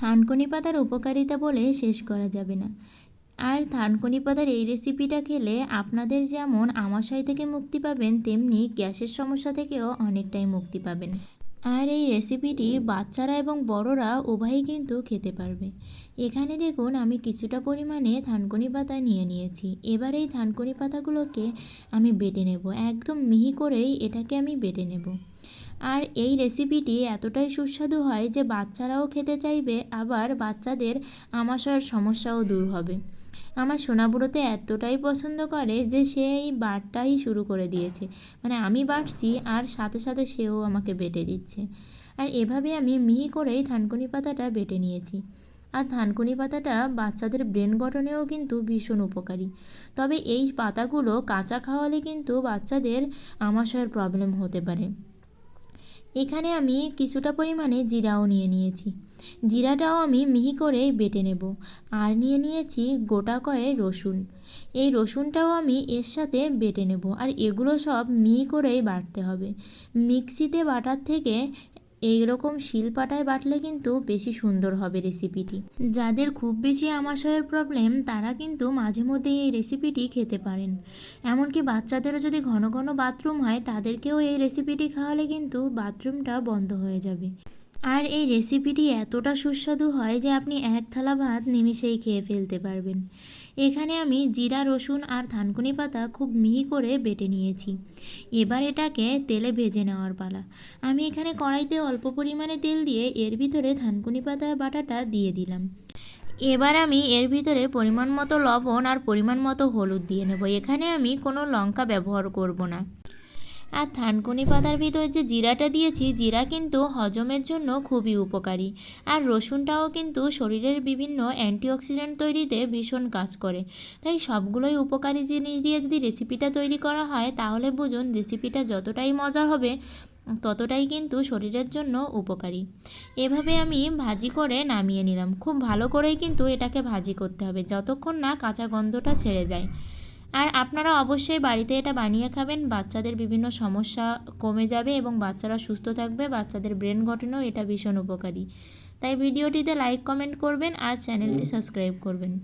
থানকুনি পাতার উপকারিতা বলে শেষ করা যাবে না। আর থানকুনি পাতার এই রেসিপিটা খেলে আপনাদের যেমন আমাশয় থেকে মুক্তি পাবেন, তেমনি গ্যাসের সমস্যা থেকেও অনেকটাই মুক্তি পাবেন। আর এই রেসিপিটি বাচ্চারা এবং বড়রা উভয়ই কিন্তু খেতে পারবে। এখানে দেখুন, আমি কিছুটা পরিমাণে থানকুনি পাতা নিয়ে নিয়েছি। এবার এই থানকুনি পাতাগুলোকে আমি বেটে নেব। একদম মিহি করেই এটাকে আমি বেটে নেব। আর এই রেসিপিটি এতটাই সুস্বাদু হয় যে বাচ্চারাও খেতে চাইবে, আবার বাচ্চাদের আমাশয়ের সমস্যাও দূর হবে। আমার সোনাবুড়োতে এতটাই পছন্দ করে যে সে এই বাটটাই শুরু করে দিয়েছে। মানে আমি বাটছি আর সাথে সাথে সেও আমাকে বেটে দিচ্ছে। আর এভাবে আমি মিহি করেই থানকুনি পাতাটা বেটে নিয়েছি। আর থানকুনি পাতাটা বাচ্চাদের ব্রেন গঠনেও কিন্তু ভীষণ উপকারী। তবে এই পাতাগুলো কাঁচা খাওয়ালে কিন্তু বাচ্চাদের আমাশয়ের প্রবলেম হতে পারে। এখানে আমি কিছুটা পরিমাণে জিরাও নিয়ে নিয়েছি। জিরাটাও আমি মিহি করে বেটে নেব। আর নিয়ে নিয়েছি গোটা কয়ে রসুন। এই রসুনটাও আমি এর সাথে বেটে নেব। আর এগুলো সব মিহি করেই বাটতে হবে। মিক্সিতে বাটার থেকে এই রকম শিলপাটায় বাটলে কিন্তু বেশি সুন্দর হবে রেসিপিটি। যাদের খুব বেশি আমাশয়ের প্রবলেম তারা কিন্তু মাঝে মধ্যে এই রেসিপিটি খেতে পারেন। এমনকি বাচ্চাদেরও যদি ঘন ঘন বাথরুম হয়, তাদেরকেও এই রেসিপিটি খাওয়ালে কিন্তু বাথরুমটা বন্ধ হয়ে যাবে। আর এই রেসিপিটি এতটা সুস্বাদু হয় যে আপনি এক থালা ভাত নিমিষেই খেয়ে ফেলতে পারবেন। এখানে আমি জিরা, রসুন আর থানকুনি পাতা খুব মিহি করে বেটে নিয়েছি। এবার এটাকে তেলে ভেজে নেওয়ার পালা। আমি এখানে কড়াইতে অল্প পরিমাণে তেল দিয়ে এর ভিতরে থানকুনি পাতা বাটাটা দিয়ে দিলাম। এবার আমি এর ভিতরে পরিমাণ মতো লবণ আর পরিমাণ মতো হলুদ দিয়ে নেব। এখানে আমি কোনো লঙ্কা ব্যবহার করব না। আর থানকুনি পাতার ভিতর যে জিরাটা দিয়েছি, জিরা কিন্তু হজমের জন্য খুবই উপকারী। আর রসুনটাও কিন্তু শরীরের বিভিন্ন অ্যান্টিঅক্সিডেন্ট তৈরিতে ভীষণ কাজ করে। তাই সবগুলোই উপকারী জিনিস দিয়ে যদি রেসিপিটা তৈরি করা হয়, তাহলে বুঝুন রেসিপিটা যতটাই মজা হবে, ততটাই কিন্তু শরীরের জন্য উপকারী। এভাবে আমি ভাজি করে নামিয়ে নিলাম। খুব ভালো করেই কিন্তু এটাকে ভাজি করতে হবে, যতক্ষণ না কাঁচা গন্ধটা ছেড়ে যায়। আর আপনারা অবশ্যই বাড়িতে এটা বানিয়ে খাবেন। বাচ্চাদের বিভিন্ন সমস্যা কমে যাবে এবং বাচ্চারা সুস্থ থাকবে। বাচ্চাদের ব্রেন গঠনেও এটা ভীষণ উপকারী। তাই ভিডিওটিতে লাইক, কমেন্ট করবেন আর চ্যানেলটি সাবস্ক্রাইব করবেন।